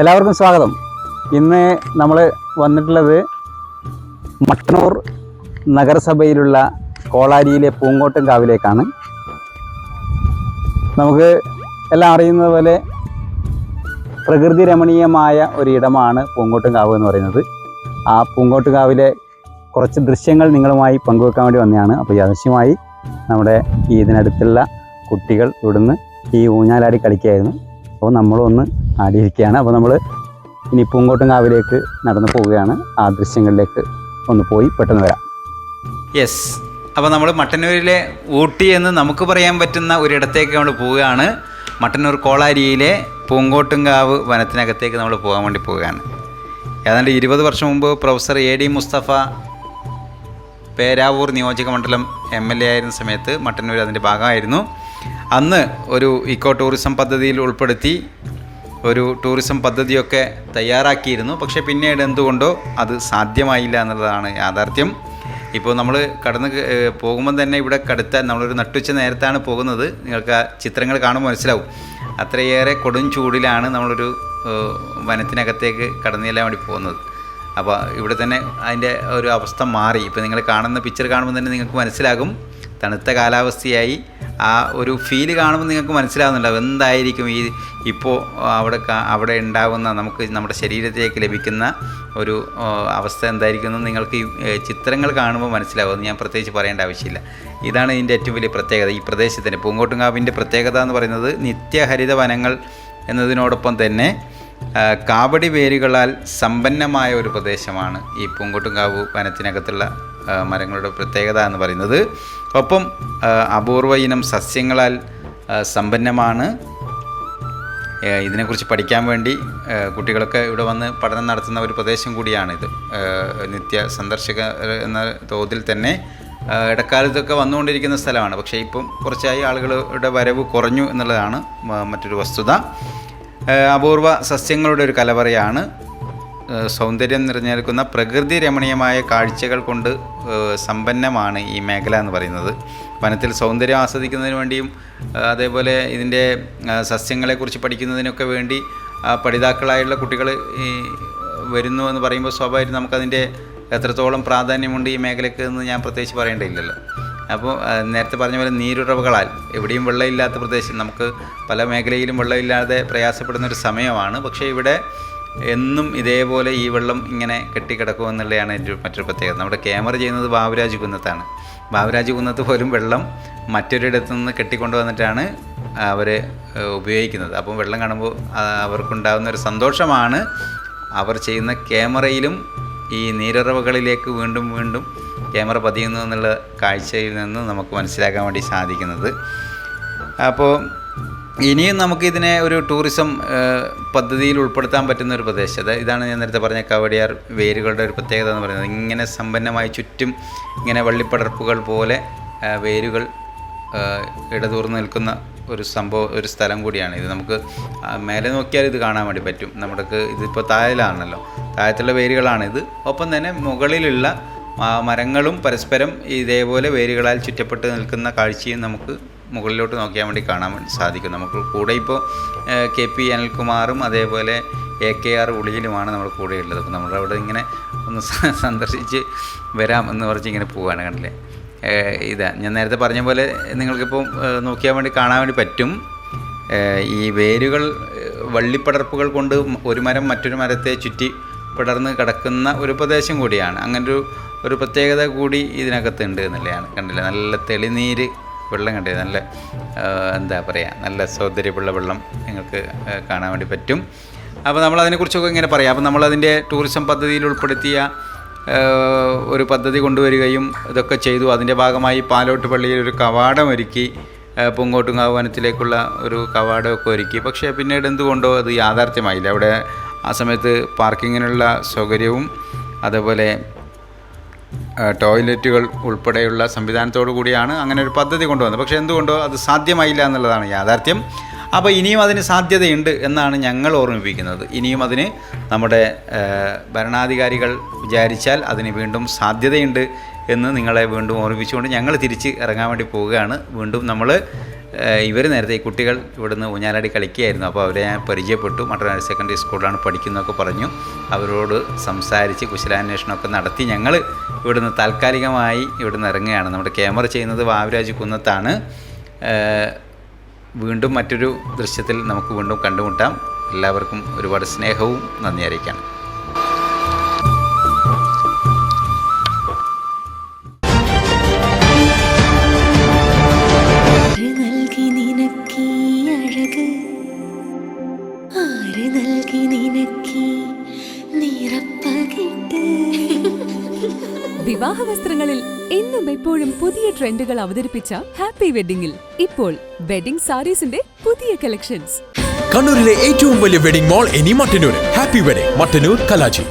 എല്ലാവർക്കും സ്വാഗതം. ഇന്ന് നമ്മൾ വന്നിട്ടുള്ളത് മട്ടന്നൂർ നഗരസഭയിലുള്ള കോളാരിയിലെ പൂങ്കോട്ടും കാവിലേക്കാണ് നമുക്ക് എല്ലാം അറിയുന്നത് പോലെ പ്രകൃതി രമണീയമായ ഒരിടമാണ് പൂങ്കോട്ടും കാവ് എന്ന് പറയുന്നത്. ആ പൂങ്കോട്ടും കാവിലെ കുറച്ച് ദൃശ്യങ്ങൾ നിങ്ങളുമായി പങ്കുവെക്കാൻ വേണ്ടി വന്നതാണ്. അപ്പോൾ യാദൃശ്യമായി നമ്മുടെ ഈ ഇതിനടുത്തുള്ള കുട്ടികൾ ഇവിടുന്ന് ഈ ഊഞ്ഞാലാടി കളിക്കുകയായിരുന്നു. അപ്പോൾ നമ്മളൊന്ന് ആടിയിരിക്കുകയാണ്. അപ്പോൾ നമ്മൾ ഇനി പൂങ്കോട്ടും കാവിലേക്ക് നടന്നു പോവുകയാണ്. ആ ദൃശ്യങ്ങളിലേക്ക് ഒന്ന് പോയി പെട്ടെന്ന് വരാം. യെസ് അപ്പോൾ നമ്മൾ മട്ടന്നൂരിലെ ഊട്ടി എന്ന് നമുക്ക് പറയാൻ പറ്റുന്ന ഒരിടത്തേക്ക് നമ്മൾ പോവുകയാണ്. മട്ടന്നൂർ കോളാരിയിലെ പൂങ്കോട്ടുംകാവ് വനത്തിനകത്തേക്ക് നമ്മൾ പോകാൻ വേണ്ടി പോവുകയാണ്. ഏതാണ്ട് ഇരുപത് വർഷം മുമ്പ് professor A D Mustafa Peravoor നിയോജക മണ്ഡലം എം എൽ എ ആയിരുന്ന സമയത്ത് മട്ടന്നൂർ അതിന്റെ ഭാഗമായിരുന്നു. അന്ന് ഒരു ഇക്കോ ടൂറിസം പദ്ധതിയിൽ ഉൾപ്പെടുത്തി ഒരു ടൂറിസം പദ്ധതിയൊക്കെ തയ്യാറാക്കിയിരുന്നു. പക്ഷേ പിന്നീട് എന്തുകൊണ്ടോ അത് സാധ്യമായില്ല എന്നുള്ളതാണ് യാഥാർത്ഥ്യം. ഇപ്പോൾ നമ്മൾ കടന്ന് പോകുമ്പോൾ തന്നെ ഇവിടെ കടുത്ത നമ്മളൊരു നട്ടുച്ച നേരത്താണ് പോകുന്നത്. നിങ്ങൾക്ക് ആ ചിത്രങ്ങൾ കാണുമ്പോൾ മനസ്സിലാവും. അത്രയേറെ കൊടും ചൂടിലാണ് നമ്മളൊരു വനത്തിനകത്തേക്ക് കടന്നു ചെല്ലാൻ വേണ്ടി പോകുന്നത്. അപ്പോൾ ഇവിടെ തന്നെ അതിന്റെ ഒരു അവസ്ഥ മാറി. ഇപ്പോൾ നിങ്ങൾ കാണുന്ന പിക്ചർ കാണുമ്പോൾ തന്നെ നിങ്ങൾക്ക് മനസ്സിലാകും. തണുത്ത കാലാവസ്ഥയായി ആ ഒരു ഫീൽ കാണുമ്പോൾ നിങ്ങൾക്ക് മനസ്സിലാവുന്നുണ്ടാവും എന്തായിരിക്കും ഈ ഇപ്പോൾ അവിടെ അവിടെ ഉണ്ടാകുന്ന നമുക്ക് നമ്മുടെ ശരീരത്തിലേക്ക് ലഭിക്കുന്ന ഒരു അവസ്ഥ എന്തായിരിക്കും എന്ന് നിങ്ങൾക്ക് ഈ ചിത്രങ്ങൾ കാണുമ്പോൾ മനസ്സിലാവും. ഞാൻ പ്രത്യേകിച്ച് പറയേണ്ട ആവശ്യമില്ല. ഇതാണ് ഇതിന്റെ ഏറ്റവും വലിയ പ്രത്യേകത ഈ പ്രദേശത്തിന്റെ പൂങ്കോട്ടുംകാവിന്റെ പ്രത്യേകത എന്ന് പറയുന്നത് നിത്യഹരിത വനങ്ങൾ എന്നതിനോടൊപ്പം തന്നെ കാവടി വേരുകളാൽ സമ്പന്നമായ ഒരു പ്രദേശമാണ് ഈ പൂങ്കോട്ടുംകാവ് വനത്തിനകത്തുള്ള മരങ്ങളുടെ പ്രത്യേകത എന്ന് പറയുന്നത്. ഒപ്പം അപൂർവ ഇനം സസ്യങ്ങളാൽ സമ്പന്നമാണ്. ഇതിനെക്കുറിച്ച് പഠിക്കാൻ വേണ്ടി കുട്ടികളൊക്കെ ഇവിടെ വന്ന് പഠനം നടത്തുന്ന ഒരു പ്രദേശം കൂടിയാണിത്. നിത്യ സന്ദർശക എന്ന തോതിൽ തന്നെ ഇടക്കാലത്തൊക്കെ വന്നുകൊണ്ടിരിക്കുന്ന സ്ഥലമാണ്. പക്ഷേ ഇപ്പം കുറച്ചായി ആളുകളുടെ വരവ് കുറഞ്ഞു എന്നുള്ളതാണ് മറ്റൊരു വസ്തുത. അപൂർവ സസ്യങ്ങളുടെ ഒരു കലവറയാണ്. സൗന്ദര്യം നിറഞ്ഞെടുക്കുന്ന പ്രകൃതി രമണീയമായ കാഴ്ചകൾ കൊണ്ട് സമ്പന്നമാണ് ഈ മേഖല എന്ന് പറയുന്നത്. വനത്തിൽ സൗന്ദര്യം ആസ്വദിക്കുന്നതിന് വേണ്ടിയും അതേപോലെ ഇതിന്റെ സസ്യങ്ങളെക്കുറിച്ച് പഠിക്കുന്നതിനൊക്കെ വേണ്ടി പഠിതാക്കളായുള്ള കുട്ടികൾ ഈ വരുന്നു എന്ന് പറയുമ്പോൾ സ്വാഭാവികം നമുക്കതിന്റെ എത്രത്തോളം പ്രാധാന്യമുണ്ട് ഈ മേഖലയ്ക്ക് എന്ന് ഞാൻ പ്രത്യേകിച്ച് പറയേണ്ടതില്ലല്ലോ. അപ്പോൾ നേരത്തെ പറഞ്ഞ പോലെ നീരുറവുകളാൽ എവിടെയും വെള്ളമില്ലാത്ത പ്രദേശം. നമുക്ക് പല മേഖലയിലും വെള്ളമില്ലാതെ പ്രയാസപ്പെടുന്ന ഒരു സമയമാണ്. പക്ഷേ ഇവിടെ എന്നും ഇതേപോലെ ഈ വെള്ളം ഇങ്ങനെ കെട്ടിക്കിടക്കും എന്നുള്ളതാണ് എന്റെ മറ്റൊരു പ്രത്യേകത. നമ്മുടെ ക്യാമറ ചെയ്യുന്നത് ബാബുരാജ് കുന്നത്താണ്. ബാബുരാജ് കുന്നത്ത് പോലും വെള്ളം മറ്റൊരിടത്തു നിന്ന് കെട്ടിക്കൊണ്ടു വന്നിട്ടാണ് അവർ ഉപയോഗിക്കുന്നത്. അപ്പം വെള്ളം കാണുമ്പോൾ അവർക്കുണ്ടാകുന്ന ഒരു സന്തോഷമാണ്. അവർ ചെയ്യുന്ന ക്യാമറയിലും ഈ നീരറവുകളിലേക്ക് വീണ്ടും വീണ്ടും ക്യാമറ പതിയുന്നു എന്നുള്ള കാഴ്ചയിൽ നിന്ന് നമുക്ക് മനസ്സിലാക്കാൻ വേണ്ടി സാധിക്കുന്നത്. അപ്പോൾ ഇനിയും നമുക്ക് ഇതിനെ ഒരു ടൂറിസം പദ്ധതിയിൽ ഉൾപ്പെടുത്താൻ പറ്റുന്ന ഒരു പ്രദേശം. ഇതാണ് ഞാൻ നേരത്തെ പറഞ്ഞ കവടിയാർ വേരുകളുടെ ഒരു പ്രത്യേകത എന്ന് പറയുന്നത്. ഇങ്ങനെ സമ്പന്നമായി ചുറ്റും ഇങ്ങനെ വള്ളിപ്പടർപ്പുകൾ പോലെ വേരുകൾ ഇടതൂർന്ന് നിൽക്കുന്ന ഒരു സംഭവം ഒരു സ്ഥലം കൂടിയാണ് ഇത്. നമുക്ക് മേലെ നോക്കിയാൽ ഇത് കാണാൻ വേണ്ടി പറ്റും. നമ്മുടെ ഇതിപ്പോൾ താഴെയിലാണല്ലോ താഴത്തുള്ള വേരുകളാണ് ഇത് ഒപ്പം തന്നെ മുകളിലുള്ള മരങ്ങളും പരസ്പരം ഇതേപോലെ വേരുകളാൽ ചുറ്റപ്പെട്ട് നിൽക്കുന്ന കാഴ്ചയും നമുക്ക് മുകളിലോട്ട് നോക്കിയാൽ വേണ്ടി കാണാൻ സാധിക്കും. നമുക്ക് കൂടെ ഇപ്പോൾ കെ പി അനിൽകുമാറും അതേപോലെ എ കെ ആർ ഉളിയിലുമാണ് നമ്മൾ കൂടെ ഉള്ളത്. അപ്പോൾ നമ്മളവിടെ ഇങ്ങനെ ഒന്ന് സന്ദർശിച്ച് വരാം എന്ന് പറഞ്ഞ് ഇങ്ങനെ പോവുകയാണ് കണ്ടില്ലേ? ഇതാ ഞാൻ നേരത്തെ പറഞ്ഞ പോലെ നിങ്ങൾക്കിപ്പോൾ നോക്കിയാൽ വേണ്ടി കാണാൻ വേണ്ടി പറ്റും. ഈ വേരുകൾ വള്ളിപ്പടർപ്പുകൾ കൊണ്ട് ഒരു മരം മറ്റൊരു മരത്തെ ചുറ്റി പടർന്ന് കിടക്കുന്ന ഒരു പ്രദേശം കൂടിയാണ്. അങ്ങനൊരു ഒരു പ്രത്യേകത കൂടി ഇതിനകത്ത് ഉണ്ട് എന്നുള്ളതാണ്. കണ്ടില്ലേ? നല്ല തെളിനീര് വെള്ളം കണ്ടേ നല്ല എന്താ പറയുക നല്ല സൗന്ദര്യമുള്ള വെള്ളം നിങ്ങൾക്ക് കാണാൻ വേണ്ടി പറ്റും. അപ്പോൾ നമ്മൾ അതിനെക്കുറിച്ചൊക്കെ ഇങ്ങനെ പറയാം. അപ്പോൾ നമ്മളതിന്റെ ടൂറിസം പദ്ധതിയിൽ ഉൾപ്പെടുത്തിയ ഒരു പദ്ധതി കൊണ്ടുവരികയും ഇതൊക്കെ ചെയ്തു. അതിന്റെ ഭാഗമായി പാലോട്ട് പള്ളിയിൽ ഒരു കവാടം ഒരുക്കി ഏഹ് പൂങ്കോട്ടുംകാവ് വനത്തിലേക്കുള്ള ഒരു കവാടമൊക്കെ ഒരുക്കി. പക്ഷേ പിന്നീട് എന്തുകൊണ്ടോ അത് യാഥാർത്ഥ്യമായില്ല. അവിടെ ആ സമയത്ത് പാർക്കിങ്ങിനുള്ള സൗകര്യവും അതേപോലെ ടോയ്ലറ്റുകൾ ഉൾപ്പെടെയുള്ള സംവിധാനത്തോടു കൂടിയാണ് അങ്ങനെ ഒരു പദ്ധതി കൊണ്ടുവന്നത്. പക്ഷേ എന്തുകൊണ്ടോ അത് സാധ്യമായില്ല എന്നുള്ളതാണ് യാഥാർത്ഥ്യം. അപ്പോൾ ഇനിയും അതിന് സാധ്യതയുണ്ട് എന്നാണ് ഞങ്ങൾ ഓർമ്മിപ്പിക്കുന്നത്. ഇനിയും അതിന് നമ്മുടെ ഭരണാധികാരികൾ വിചാരിച്ചാൽ അതിന് വീണ്ടും സാധ്യതയുണ്ട് എന്ന് നിങ്ങളെ വീണ്ടും ഓർമ്മിപ്പിച്ചുകൊണ്ട് ഞങ്ങൾ തിരിച്ച് ഇറങ്ങാൻ വേണ്ടി പോവുകയാണ്. വീണ്ടും നമ്മൾ ഇവർ നേരത്തെ ഈ കുട്ടികൾ ഇവിടുന്ന് ഊഞ്ഞാലാടി കളിക്കുകയായിരുന്നു. അപ്പോൾ അവരെ ഞാൻ പരിചയപ്പെട്ടു. മട്ടൻ സെക്കൻഡറി സ്കൂളിലാണ് പഠിക്കുന്നതൊക്കെ പറഞ്ഞു. അവരോട് സംസാരിച്ച് കുശലാന്വേഷണമൊക്കെ നടത്തി ഞങ്ങൾ ഇവിടുന്ന് താൽക്കാലികമായി ഇവിടുന്ന് ഇറങ്ങുകയാണ്. നമ്മുടെ ക്യാമറ ചെയ്യുന്നത് വാവരാജ് കുന്നത്താണ്. വീണ്ടും മറ്റൊരു ദൃശ്യത്തിൽ നമുക്ക് വീണ്ടും കണ്ടുമുട്ടാം. എല്ലാവർക്കും ഒരുപാട് സ്നേഹവും നന്ദി അറിയിക്കാം അഴക്. ആര് നൽകി നിനക്കി നിറപ്പകിട്ട്? വിവാഹ വസ്ത്രങ്ങളിൽ എന്നും എപ്പോഴും പുതിയ ട്രെൻഡുകൾ അവതരിപ്പിച്ച ഹാപ്പി വെഡിങ്ങിൽ ഇപ്പോൾ വെഡിംഗ് സാരീസിന്റെ പുതിയ കളക്ഷൻസ്. കണ്ണൂരിലെ ഏറ്റവും വലിയ വെഡിംഗ് മോൾ ഇനി മട്ടന്നൂർ. Happy wedding Mattannur കലാജി.